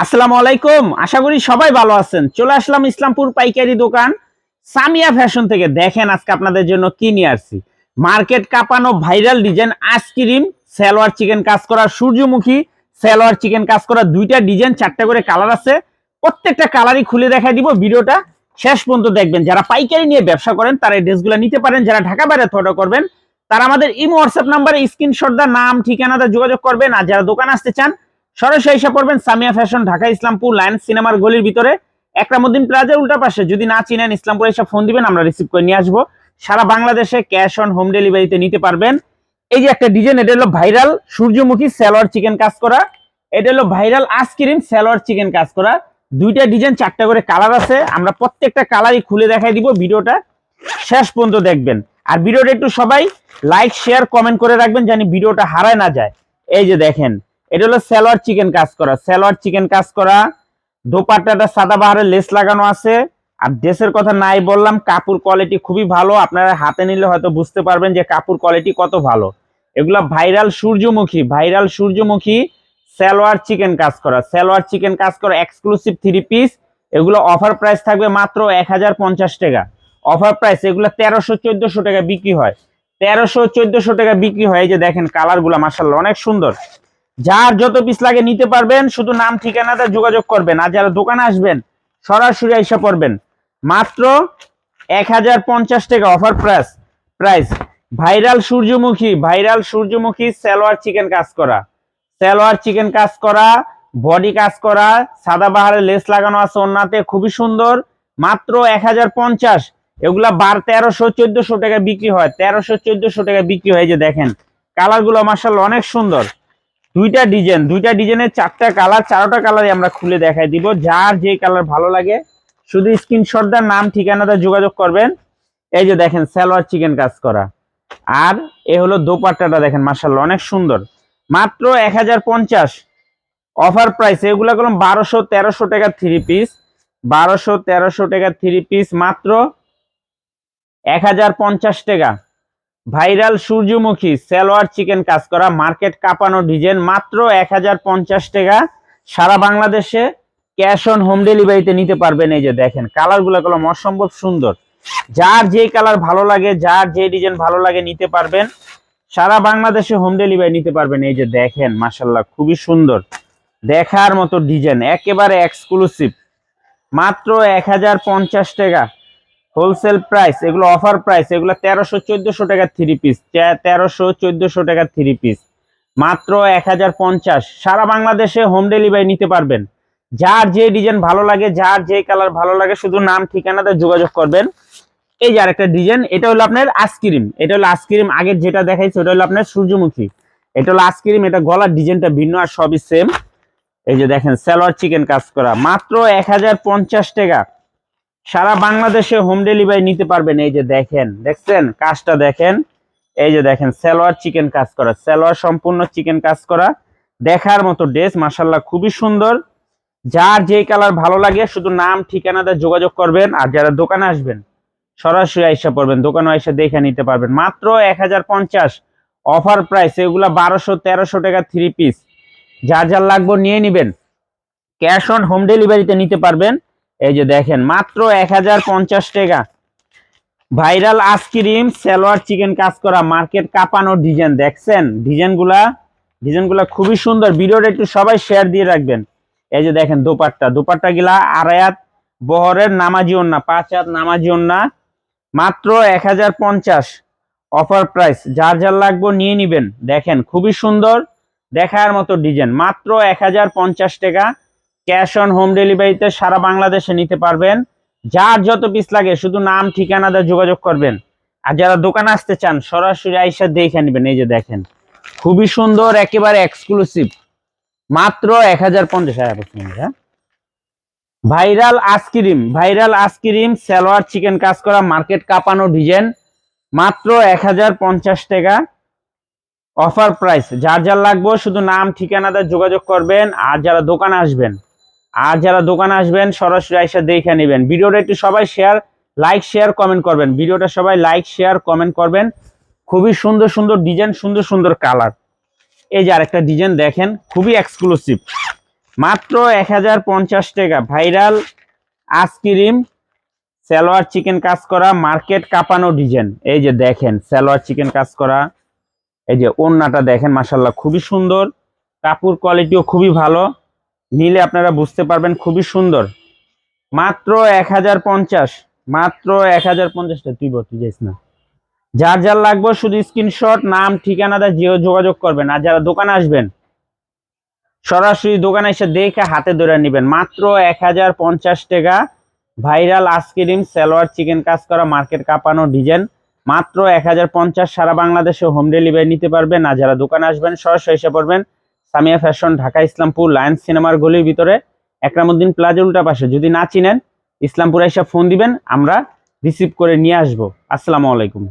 আসসালামু আলাইকুম। আশা করি সবাই ভালো আছেন। চলে আসলাম ইসলামপুর পাইকারি দোকান। সামিয়া ফ্যাশন থেকে দেখেন আজকে আপনাদের জন্য কি নিয়ে আসছি। মার্কেট কাঁপানো viral design ice cream salwar chikan কাজ করা সূর্যমুখী, সালোয়ার চিকেন কাজ করা দুইটা ডিজাইন, চারটা করে কালার আছে। প্রত্যেকটা কালারই খুলে দেখাই দিব ভিডিওটা। শেষ পর্যন্ত দেখবেন। যারা পাইকারি নিয়ে ব্যবসা করেন, তারা এই ড্রেসগুলো নিতে পারেন। যারা ঢাকা বাইরে অর্ডার করবেন, তারা আমাদের ইমো, হোয়াটসঅ্যাপ নাম্বারে স্ক্রিনশট দা নাম ঠিকানাটা যোগাযোগ করবেন। আর যারা দোকান আসতে চান সরাসরি এসে পড়বেন সামিয়া ফ্যাশন, ঢাকা ইসলামপুর লাইন সিনেমার গলির ভিতরে। একরামুদ্দিন প্লাজার উল্টা পাশে, যদি না চিনেন ইসলামপুর এসে ফোন দিবেন, আমরা রিসিভ করে নিয়ে আসব। সারা বাংলাদেশে ক্যাশ অন হোম ডেলিভারিতে নিতে পারবেন। এই যে একটা ডিজাইন এটা হলো ভাইরাল সূর্যমুখী সালোয়ার চিকেন কাজ করা। এটা হলো ভাইরাল আইসক্রিম সালোয়ার চিকেন কাজ করা। দুইটা ডিজাইন চারটা করে কালার আছে। আমরা প্রত্যেকটা কালারই খুলে দেখাই দিব ভিডিওটা। শেষ পর্যন্ত দেখবেন। আর ভিডিওটা একটু সবাই লাইক শেয়ার কমেন্ট করে রাখবেন জানি ভিডিওটা হারায় না যায়। এই যে দেখেন এটা হলো সালোয়ার চিকেন কাজ করা। সালোয়ার চিকেন কাজ করা। দোপাট্টাটা সাদা বাহারের লেস লাগানো আছে। আর ড্রেসের কথা নাই বললাম, কাপড় কোয়ালিটি খুবই ভালো। আপনারা হাতে নিলে হয়তো বুঝতে পারবেন যে কাপড় কোয়ালিটি কত ভালো। এগুলা ভাইরাল সূর্যমুখী ভাইরাল সূর্যমুখী সালোয়ার চিকেন কাজ করা। সালোয়ার চিকেন কাজ করা এক্সক্লুসিভ থ্রি পিস এগুলো অফার প্রাইস থাকবে মাত্র এক হাজার পঞ্চাশ টাকা। অফার প্রাইস এগুলো তেরোশো চোদ্দশো টাকা বিক্রি হয়। তেরোশো চোদ্দশো টাকা বিক্রি হয়। এই যে দেখেন কালারগুলা মার্শাল্লাহ অনেক সুন্দর। যার যত পিস লাগে নিতে পারবেন, শুধু নাম ঠিকানাটা যোগাযোগ করবেন। আর যারা দোকানে আসবেন, সরাসরি এসে পড়বেন। মাত্র এক হাজার পঞ্চাশ টাকা অফার প্রাইস প্রাইস ভাইরাল সূর্যমুখী ভাইরাল সূর্যমুখী সালোয়ার চিকেন কাজ করা। সালোয়ার চিকেন কাজ করা বডি কাজ করা, সাদা বাহারের লেস লাগানো আছে ওনাতে খুবই সুন্দর। মাত্র এক হাজার পঞ্চাশ। এগুলা বার তেরোশো, চোদ্দশো টাকা বিক্রি হয়। তেরোশো, চোদ্দশো টাকা বিক্রি হয় যে দেখেন। কালারগুলো মার্শাল অনেক সুন্দর। দুইটা ডিজাইন, দুইটা ডিজাইনের চারটা কালার, চারোটা কালারই আমরা খুলে দেখাই দিব। যার যে কালার ভালো লাগে, শুধু স্ক্রিনশট দার নাম ঠিকানাটা যোগাযোগ করবেন। এই যে দেখেন, সালোয়ার চিকেন কাজ করা। আর এ হলো দোপাট্টাটা দেখেন মার্শাল অনেক সুন্দর। মাত্র এক হাজার পঞ্চাশ। অফার প্রাইস, এগুলো করলাম বারোশো, তেরোশো টাকা থ্রি পিস বারোশো, তেরোশো টাকা থ্রি পিস মাত্র এক হাজার পঞ্চাশ টাকা। ভাইরাল সূর্যমুখী সালোয়ার চিকেন কাজ করা মার্কেট কাঁপানো ডিজাইন মাত্র এক হাজার পঞ্চাশ টাকা। সারা বাংলাদেশে ক্যাশ অন হোম ডেলিভারিতে নিতে পারবেন এই যে দেখেন, কালারগুলো কলম অসম্ভব সুন্দর। যার যে কালার ভালো লাগে, যার যে ডিজাইন ভালো লাগে নিতে পারবেন। সারা বাংলাদেশে হোম ডেলিভারি নিতে পারবেন এই যে দেখেন মাসাল্লাহ খুবই সুন্দর। দেখার মতো ডিজাইন, একেবারে এক্সক্লুসিভ মাত্র এক হাজার পঞ্চাশ টাকা। হোলসেল প্রাইস, এগুলো অফার প্রাইস, এগুলো তেরোশো চোদ্দশো টাকার থ্রি পিস তেরোশো চোদ্দশো টাকা থ্রি পিস মাত্র এক হাজার পঞ্চাশ। সারা বাংলাদেশে হোম ডেলিভারি নিতে পারবেন। যার যে ডিজাইন ভালো লাগে, যার যে কালার ভালো লাগে, শুধু নাম, ঠিকানাতে যোগাযোগ করবেন। এই যে আরেকটা ডিজাইন এটা হলো আপনার আইসক্রিম এটা হলো আইসক্রিম আগের যেটা দেখাইছে, ওটা হলো আপনার সূর্যমুখী। এটা হলো আইসক্রিম এটা গলার ডিজাইনটা ভিন্ন আর সবই সেম এই যে দেখেন, সালোয়ার চিকেন কাজ করা। মাত্র এক হাজার পঞ্চাশ টাকা। সারা বাংলাদেশে হোম ডেলিভারি নিতে পারবেন, এই যে দেখেন, দেখছেন? কাজটা দেখেন? এই যে দেখেন, সালোয়ার চিকেন কাজ করা, সালোয়ার সম্পূর্ণ চিকেন কাজ করা, দেখার মতো ড্রেস মাসাল্লাহ খুবই সুন্দর। যার যে কালার ভালো লাগে, শুধু নাম ঠিকানাতে যোগাযোগ করবেন, আর যারা দোকানে আসবেন, সরাসরি আইসা পড়বেন, দোকানে এসে দেখে নিতে পারবেন। মাত্র এক হাজার পঞ্চাশ অফার প্রাইস এগুলা বারোশো, তেরোশো টাকা থ্রি পিস যার যার লাগবে নিয়ে নিবেন। ক্যাশ অন হোম ডেলিভারিতে নিতে পারবেন। এই যে দেখেন, মাত্র এক হাজার পঞ্চাশ টাকা। ভাইরাল আইসক্রিম, সালোয়ার, চিকেন কাজ করা, মার্কেট কাঁপানো ডিজাইন, দেখছেন? ডিজাইনগুলা ডিজাইনগুলা খুবই সুন্দর। ভিডিওটা একটু সবাই শেয়ার দিয়ে রাখবেন। এই যে দেখেন দোপাট্টা। দোপাট্টা গিলা আড়ায়াত বহরের নামাজি না পাঁচ হাত নামাজি না মাত্র এক হাজার পঞ্চাশ। Offer price. যার যার লাগবে নিয়ে নিবেন। দেখেন, খুবই সুন্দর। দেখার মতো ডিজাইন। মাত্র এক হাজার পঞ্চাশ টাকা। ক্যাশ অন হোম ডেলিভারিতে সারা বাংলাদেশে নিতে পারবেন। যার যত পিস লাগে, শুধু নাম, ঠিকানাতে যোগাযোগ করবেন। আর যারা দোকানে আসতে চান, সরাসরি আইসা দেখে নেবেন, এই যে দেখেন। খুবই সুন্দর, একেবারে এক্সক্লুসিভ মাত্র এক হাজার পঞ্চাশ হ্যাঁ viral ice cream viral ice cream salwar chikan কাজ করা মার্কেট কাঁপানো ডিজাইন মাত্র এক হাজার পঞ্চাশ টাকা অফার প্রাইস যার যার লাগবে, শুধু নাম, ঠিকানাতে যোগাযোগ করবেন। আর যারা দোকানে আসবেন আর যারা দোকানে আসবেন, সরাসরি এসে দেখে নেবেন। ভিডিওটা একটু সবাই শেয়ার লাইক শেয়ার কমেন্ট করবেন। ভিডিওটা সবাই লাইক শেয়ার কমেন্ট করবেন। খুবই সুন্দর সুন্দর ডিজাইন সুন্দর সুন্দর কালার এই যে আরেকটা ডিজাইন দেখেন, খুবই এক্সক্লুসিভ মাত্র এক হাজার পঞ্চাশ টাকা। ভাইরাল আইসক্রিম সালোয়ার চিকেন কাজ করা মার্কেট কাঁপানো ডিজাইন এই যে দেখেন, সালোয়ার চিকেন কাজ করা। এই যে ওন্নাটা দেখেন মাসাল্লাহ খুবই সুন্দর। কাপড় কোয়ালিটিও খুবই ভালো। নিলে আপনারা বুঝতে পারবেন খুবই সুন্দর। মাত্র এক হাজার পঞ্চাশ, মাত্র এক হাজার পঞ্চাশটা তুই বলতে যাইস না। যার যার লাগবে শুধু স্ক্রিনশট নাম, ঠিকানা দা জিও যোগাযোগ করবেন। আর যারা দোকানে আসবেন, সরাসরি দোকানে এসে দেখে হাতে ধরে নেবেন। মাত্র এক হাজার পঞ্চাশ টাকা ভাইরাল আইসক্রিম সালোয়ার, চিকেন, কাজ করা, মার্কেট কাঁপানো ডিজাইন। মাত্র এক হাজার পঞ্চাশ সারা বাংলাদেশে হোম ডেলিভারি নিতে পারবেন। আর যারা দোকানে আসবেন, সরাসরি এসে পড়বেন। সামিয়া ফ্যাশন, ঢাকা ইসলামপুর, লায়ন্স সিনেমার গলির ভিতরে একরামুদ্দিন প্লাজা উল্টা পাশে। যদি না চিনেন, ইসলামপুরে এসে ফোন দিবেন, আমরা রিসিভ করে নিয়ে আসব। আসসালামু আলাইকুম।